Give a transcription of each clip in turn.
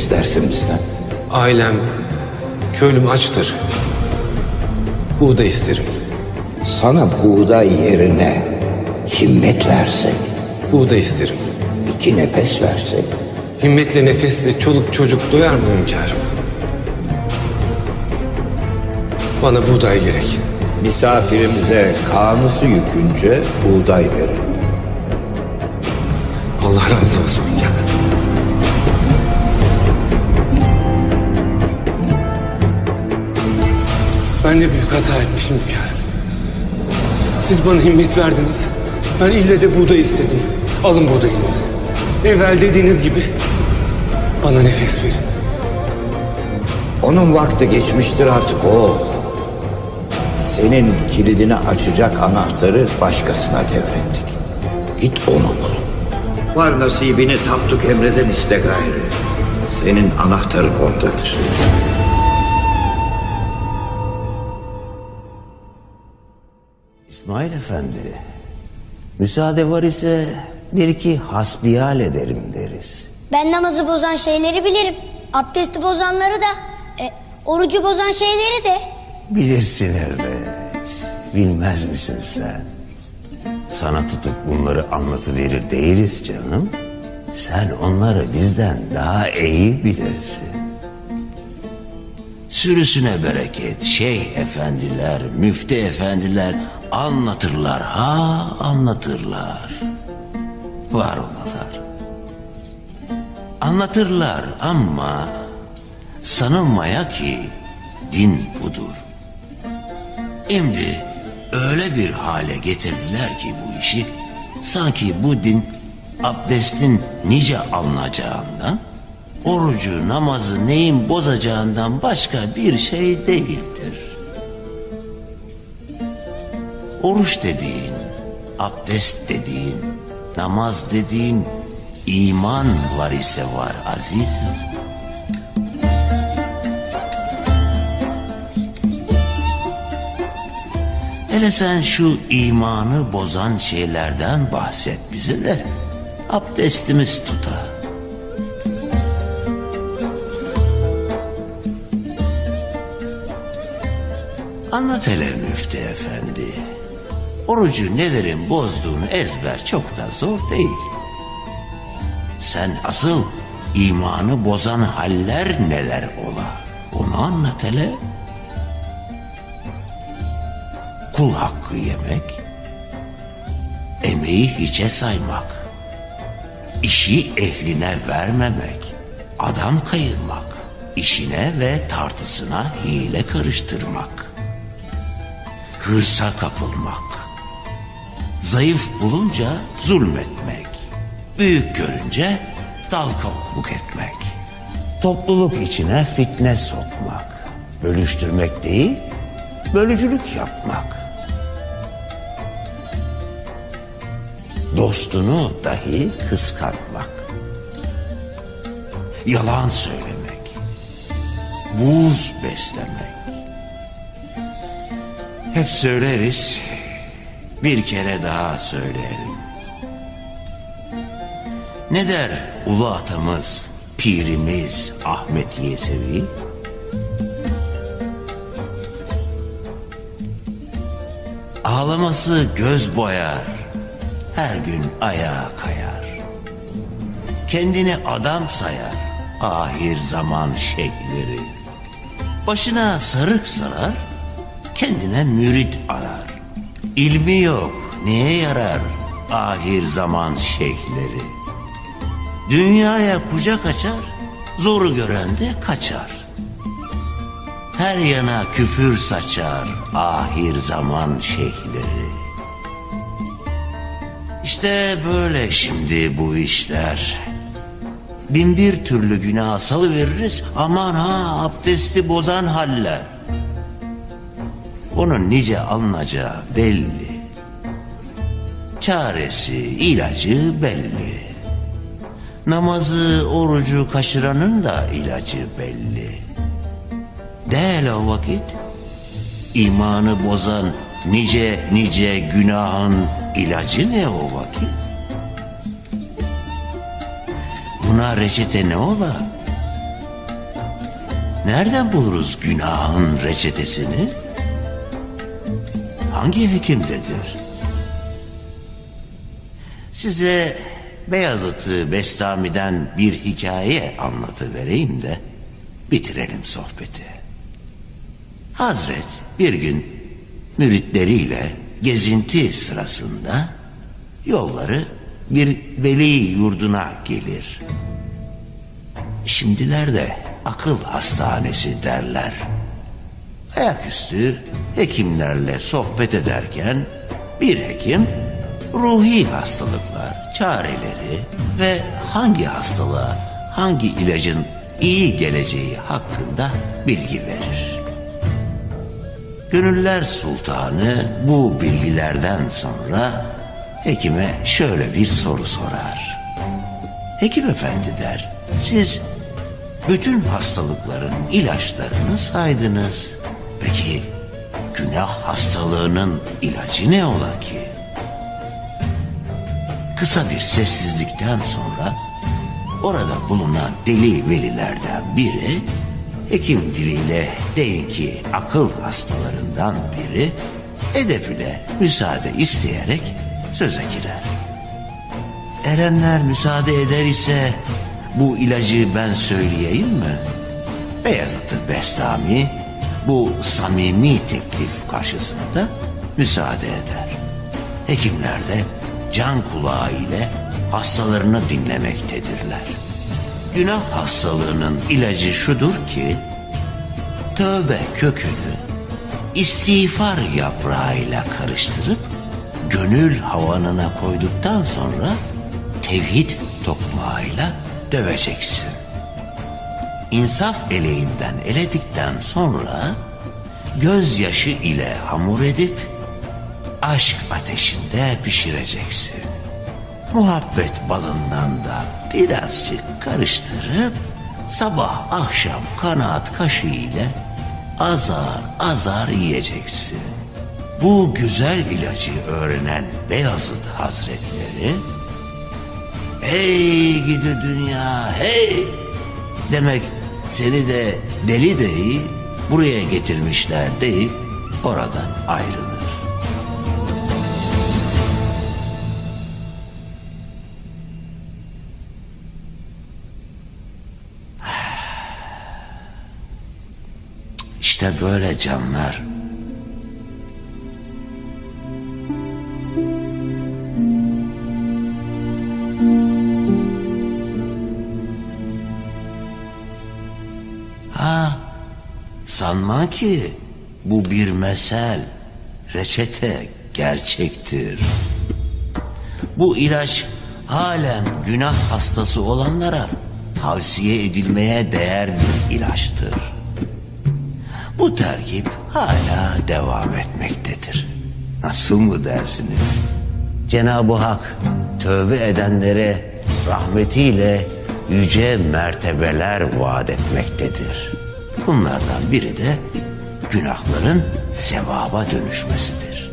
istersin bizden? Ailem, köylüm açtır. Buğday isterim. Sana buğday yerine himmet versek, Buğday isterim. iki nefes versek, Himmetle nefesle çoluk çocuk doyar mı hünkârım? Bana buğday gerek. misafirimize kanısı yükünce buğday verin. Allah razı olsun hünkârım. Ben de büyük hata etmişim hünkârım. Siz bana himmet verdiniz. Ben ille de buğday istedim. Alın buğdayınızı. Evvel dediğiniz gibi bana nefes verin. Onun vakti geçmiştir artık o. Senin kilidini açacak anahtarı başkasına devrettik. Git onu bul. Var nasibini taptuk emreden iste gayrı. Senin anahtarın ondadır. İsmail Efendi, müsaade var ise bir iki hasbihal ederim deriz. Ben namazı bozan şeyleri bilirim. Abdesti bozanları da, e, orucu bozan şeyleri de. Bilirsin elbet. Bilmez misin sen? Sana tutup bunları anlatıverir değiliz canım. Sen onları bizden daha iyi bilirsin. Sürüsüne bereket, şeyh efendiler, müftü efendiler anlatırlar ha anlatırlar. Var olalar. Anlatırlar ama sanılmaya ki din budur. Şimdi öyle bir hale getirdiler ki bu işi sanki bu din abdestin nice alınacağından orucu namazı neyin bozacağından başka bir şey değildir. Oruç dediğin, abdest dediğin, namaz dediğin iman var ise var azizim. Hele sen şu imanı bozan şeylerden bahset bize de abdestimiz tuta. Anlat hele müftü efendi. Orucu nelerin bozduğunu ezber çok da zor değil. Sen asıl imanı bozan haller neler ola? Onu anlat hele. Kul hakkı yemek, emeği hiçe saymak, işi ehline vermemek, adam kayırmak, işine ve tartısına hile karıştırmak, hırsa kapılmak, zayıf bulunca zulmetmek, büyük görünce dal kavukluk etmek, topluluk içine fitne sokmak, bölüştürmek değil, bölücülük yapmak, dostunu dahi kıskanmak, yalan söylemek, buz beslemek. Hep söyleriz, bir kere daha söyleyelim. Ne der ulu atamız, pirimiz Ahmet Yesevi? Ağlaması göz boyar, her gün ayağa kayar. Kendini adam sayar, ahir zaman şeyhleri. Başına sarık sarar, kendine mürit arar. İlmi yok, neye yarar ahir zaman şeyhleri? Dünyaya kucak açar, zoru gören de kaçar. Her yana küfür saçar ahir zaman şeyhleri. İşte böyle şimdi bu işler. Bin bir türlü günah salıveririz aman ha abdesti bozan haller. Onun nice alınacağı belli. Çaresi, ilacı belli. Namazı, orucu kaçıranın da ilacı belli. Değil o vakit. İmanı bozan nice nice günahın ilacı ne o vakit? Buna reçete ne ola? nereden buluruz günahın reçetesini? Hangi hekimdedir? Size Beyazıt'ı Bestami'den bir hikaye anlatıvereyim de bitirelim sohbeti. Hazret bir gün müritleriyle gezinti sırasında yolları bir veli yurduna gelir. Şimdilerde akıl hastanesi derler. Ayaküstü hekimlerle sohbet ederken bir hekim ruhi hastalıklar, çareleri ve hangi hastalığa hangi ilacın iyi geleceği hakkında bilgi verir. Gönüller Sultanı bu bilgilerden sonra hekime şöyle bir soru sorar. Hekim efendi der, siz bütün hastalıkların ilaçlarını saydınız. Peki günah hastalığının ilacı ne ola ki? Kısa bir sessizlikten sonra orada bulunan deli velilerden biri hekim diliyle deyin ki akıl hastalarından biri edep ile müsaade isteyerek söze girer. Erenler müsaade eder ise bu ilacı ben söyleyeyim mi? Beyazıt-ı Bestami bu samimi teklif karşısında müsaade eder. Hekimler de can kulağı ile hastalarını dinlemektedirler. Günah hastalığının ilacı şudur ki tövbe kökünü istiğfar yaprağıyla karıştırıp gönül havanına koyduktan sonra tevhid tokmağıyla döveceksin. İnsaf eleğinden eledikten sonra gözyaşı ile hamur edip aşk ateşinde pişireceksin. Muhabbet balından da birazcık karıştırıp sabah akşam kanaat kaşığı ile azar azar yiyeceksin. Bu güzel ilacı öğrenen Beyazıt Hazretleri Hey gidi dünya hey demek seni de deli deyi buraya getirmişler deyip oradan ayrılır. İşte böyle canlar. Ha, sanma ki bu bir mesel, reçete gerçektir. Bu ilaç halen günah hastası olanlara tavsiye edilmeye değer bir ilaçtır. Bu terkip hala devam etmektedir. Nasıl mı dersiniz? Cenab-ı Hak tövbe edenlere rahmetiyle yüce mertebeler vaat etmektedir. Bunlardan biri de günahların sevaba dönüşmesidir.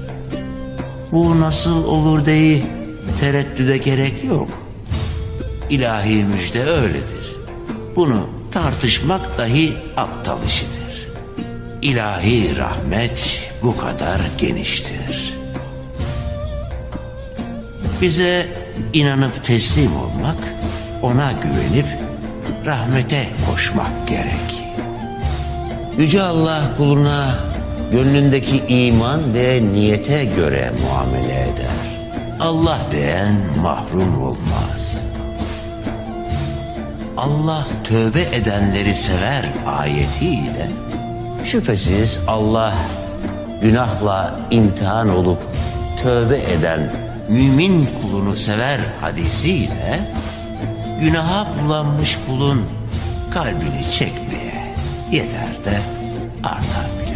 Bu nasıl olur deyi tereddüde gerek yok. İlahi müjde öyledir. Bunu tartışmak dahi aptal işidir. İlahi rahmet bu kadar geniştir. Bize inanıp teslim olmak, ona güvenip rahmete koşmak gerek. Yüce Allah kuluna gönlündeki iman ve niyete göre muamele eder. Allah diyen mahrum olmaz. Allah tövbe edenleri sever ayetiyle şüphesiz Allah günahla imtihan olup tövbe eden mümin kulunu sever hadisiyle günaha bulanmış kulun kalbini çekmeye yeter de artar.